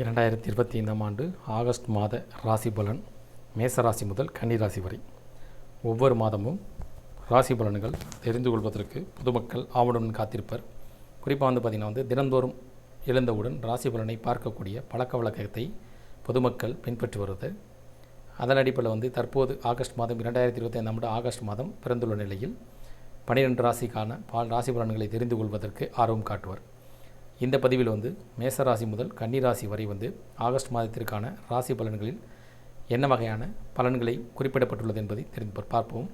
இரண்டாயிரத்தி இருபத்தி ஐந்தாம் ஆண்டு ஆகஸ்ட் மாத ராசி பலன் மேச ராசி முதல் கன்னிராசி வரை. ஒவ்வொரு மாதமும் ராசி பலன்கள் தெரிந்து கொள்வதற்கு பொதுமக்கள் ஆவலுடன் காத்திருப்பர். குறிப்பாக வந்து பார்த்திங்கன்னா வந்து தினந்தோறும் எழுந்தவுடன் ராசி பலனை பார்க்கக்கூடிய பழக்க வழக்கத்தை பொதுமக்கள் பின்பற்றி வருவது அதன் அடிப்படையில் வந்து தற்போது ஆகஸ்ட் மாதம் இரண்டாயிரத்தி இருபத்தி ஐந்தாம் ஆண்டு ஆகஸ்ட் மாதம் பிறந்துள்ள நிலையில் பனிரெண்டு ராசிக்கான பால் ராசி பலன்களை தெரிந்து கொள்வதற்கு ஆர்வம் காட்டுவர். இந்த பதிவில் வந்து மேச ராசி முதல் கன்னி ராசி வரை வந்து ஆகஸ்ட் மாதத்திற்கான ராசி பலன்களில் என்ன வகையான பலன்களை குறிப்பிடப்பட்டுள்ளது என்பதை தெரிந்து பார்ப்போம்.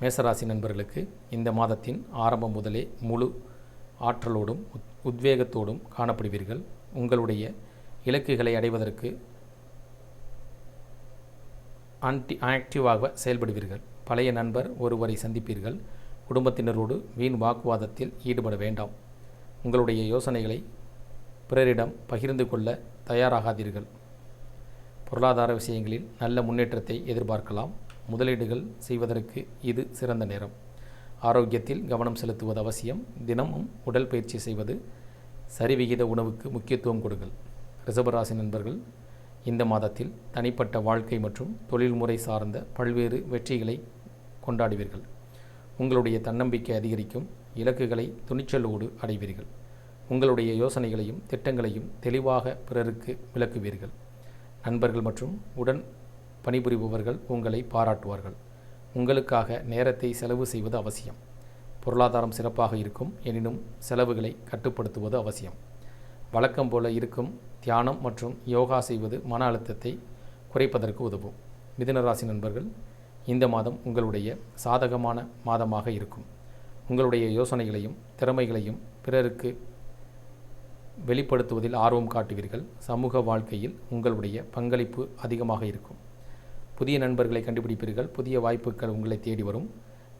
மேசராசி நண்பர்களுக்கு இந்த மாதத்தின் ஆரம்பம் முதலே முழு ஆற்றலோடும் உத் உத்வேகத்தோடும் காணப்படுவீர்கள். உங்களுடைய இலக்குகளை அடைவதற்கு ஆன்டி ஆக்டிவாக செயல்படுவீர்கள். பழைய நண்பர் ஒருவரை சந்திப்பீர்கள். குடும்பத்தினரோடு வீண் வாக்குவாதத்தில் ஈடுபட வேண்டாம். உங்களுடைய யோசனைகளை பிறரிடம் பகிர்ந்து கொள்ள தயாராகாதீர்கள். பொருளாதார விஷயங்களில் நல்ல முன்னேற்றத்தை எதிர்பார்க்கலாம். முதலீடுகள் செய்வதற்கு இது சிறந்த நேரம். ஆரோக்கியத்தில் கவனம் செலுத்துவது அவசியம். தினமும் உடல் பயிற்சி செய்வது சரிவிகித உணவுக்கு முக்கியத்துவம் கொடுங்கள். ரிசபராசி நண்பர்கள் இந்த மாதத்தில் தனிப்பட்ட வாழ்க்கை மற்றும் தொழில்முறை சார்ந்த பல்வேறு வெற்றிகளை கொண்டாடுவீர்கள். உங்களுடைய தன்னம்பிக்கை அதிகரிக்கும். இலக்குகளை துணிச்சலோடு அடைவீர்கள். உங்களுடைய யோசனைகளையும் திட்டங்களையும் தெளிவாக பிறருக்கு விளக்குவீர்கள். நண்பர்கள் மற்றும் உடன் பணிபுரிபவர்கள் உங்களை பாராட்டுவார்கள். உங்களுக்காக நேரத்தை செலவு செய்வது அவசியம். பொருளாதாரம் சிறப்பாக இருக்கும் எனினும் செலவுகளை கட்டுப்படுத்துவது அவசியம். வழக்கம் போல இருக்கும் தியானம் மற்றும் யோகா செய்வது மன அழுத்தத்தை குறைப்பதற்கு உதவும். மிதுனராசி நண்பர்கள் இந்த மாதம் உங்களுடைய சாதகமான மாதமாக இருக்கும். உங்களுடைய யோசனைகளையும் திறமைகளையும் பிறருக்கு வெளிப்படுத்துவதில் ஆர்வம் காட்டுவீர்கள். சமூக வாழ்க்கையில் உங்களுடைய பங்களிப்பு அதிகமாக இருக்கும். புதிய நண்பர்களை கண்டுபிடிப்பீர்கள். புதிய வாய்ப்புகள் உங்களை தேடி வரும்.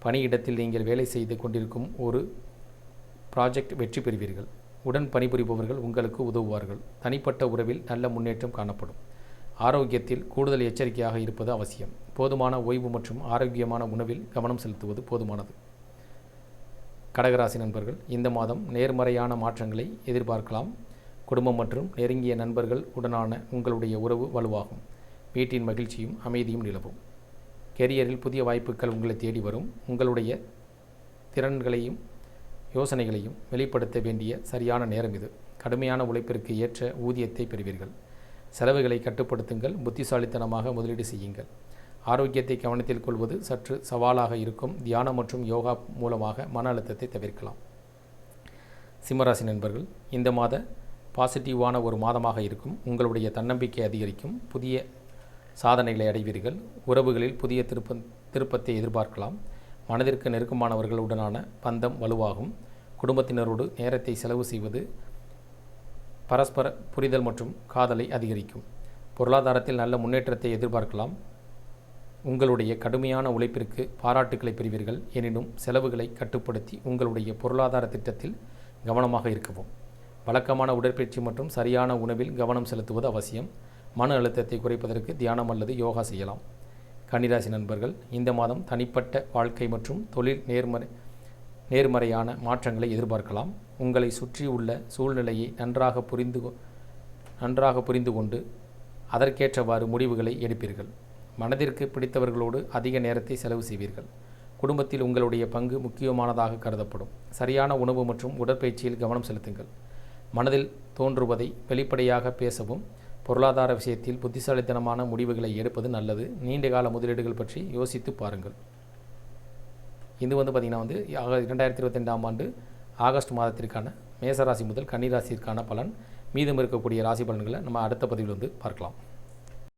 பணியிடத்தில் நீங்கள் வேலை செய்து கொண்டிருக்கும் ஒரு ப்ராஜெக்ட் வெற்றி பெறுவீர்கள். உடன் பணிபுரிபவர்கள் உங்களுக்கு உதவுவார்கள். தனிப்பட்ட உறவில் நல்ல முன்னேற்றம் காணப்படும். ஆரோக்கியத்தில் கூடுதல் எச்சரிக்கையாக இருப்பது அவசியம். போதுமான ஓய்வு மற்றும் ஆரோக்கியமான உணவில் கவனம் செலுத்துவது போதுமானது. கடகராசி நண்பர்கள் இந்த மாதம் நேர்மறையான மாற்றங்களை எதிர்பார்க்கலாம். குடும்பம் மற்றும் நெருங்கிய நண்பர்கள் உடனான உங்களுடைய உறவு வலுவாகும். வீட்டின் மகிழ்ச்சியும் அமைதியும் நிலவும். கெரியரில் புதிய வாய்ப்புகள் உங்களை தேடி வரும். உங்களுடைய திறன்களையும் யோசனைகளையும் வெளிப்படுத்த வேண்டிய சரியான நேரம் இது. கடுமையான உழைப்பிற்கு ஏற்ற ஊதியத்தை பெறுவீர்கள். செலவுகளை கட்டுப்படுத்துங்கள். புத்திசாலித்தனமாக முதலீடு செய்யுங்கள். ஆரோக்கியத்தை கவனத்தில் கொள்வது சற்று சவாலாக இருக்கும். தியானம் மற்றும் யோகா மூலமாக மன அழுத்தத்தை தவிர்க்கலாம். சிம்மராசி நண்பர்கள் இந்த மாத பாசிட்டிவான ஒரு மாதமாக இருக்கும். உங்களுடைய தன்னம்பிக்கை அதிகரிக்கும். புதிய சாதனைகளை அடைவீர்கள். உறவுகளில் புதிய திருப்ப திருப்பத்தை எதிர்பார்க்கலாம். மனதிற்கு நெருக்கமானவர்களுடனான பந்தம் வலுவாகும். குடும்பத்தினரோடு நேரத்தை செலவு செய்வது பரஸ்பர புரிதல் மற்றும் காதலை அதிகரிக்கும். பொருளாதாரத்தில் நல்ல முன்னேற்றத்தை எதிர்பார்க்கலாம். உங்களுடைய கடுமையான உழைப்பிற்கு பாராட்டுக்களை பெறுவீர்கள். எனினும் செலவுகளை கட்டுப்படுத்தி உங்களுடைய பொருளாதார திட்டத்தில் கவனமாக இருக்கவும். வழக்கமான உடற்பயிற்சி மற்றும் சரியான உணவில் கவனம் செலுத்துவது அவசியம். மன அழுத்தத்தை குறைப்பதற்கு தியானம் அல்லது யோகா செய்யலாம். கன்னிராசி நண்பர்கள் இந்த மாதம் தனிப்பட்ட வாழ்க்கை மற்றும் தொழில் நேர்மறை நேர்மறையான மாற்றங்களை எதிர்பார்க்கலாம். உங்களை சுற்றியுள்ள சூழ்நிலையை நன்றாக புரிந்து நன்றாக புரிந்து கொண்டு அதற்கேற்றவாறு முடிவுகளை எடுப்பீர்கள். மனதிற்கு பிடித்தவர்களோடு அதிக நேரத்தை செலவு செய்வீர்கள். குடும்பத்தில் உங்களுடைய பங்கு முக்கியமானதாக கருதப்படும். சரியான உணவு மற்றும் உடற்பயிற்சியில் கவனம் செலுத்துங்கள். மனதில் தோன்றுவதை வெளிப்படையாக பேசவும். பொருளாதார விஷயத்தில் புத்திசாலித்தனமான முடிவுகளை எடுப்பது நல்லது. நீண்ட கால முதலீடுகள் பற்றி யோசித்து பாருங்கள். இது வந்து பார்த்திங்கன்னா வந்து இரண்டாயிரத்தி இருபத்தெண்டாம் ஆண்டு ஆகஸ்ட் மாதத்திற்கான மேசராசி முதல் கன்னிராசிற்கான பலன். மீதம் இருக்கக்கூடிய ராசி பலன்களை நம்ம அடுத்த பதிவில் வந்து பார்க்கலாம்.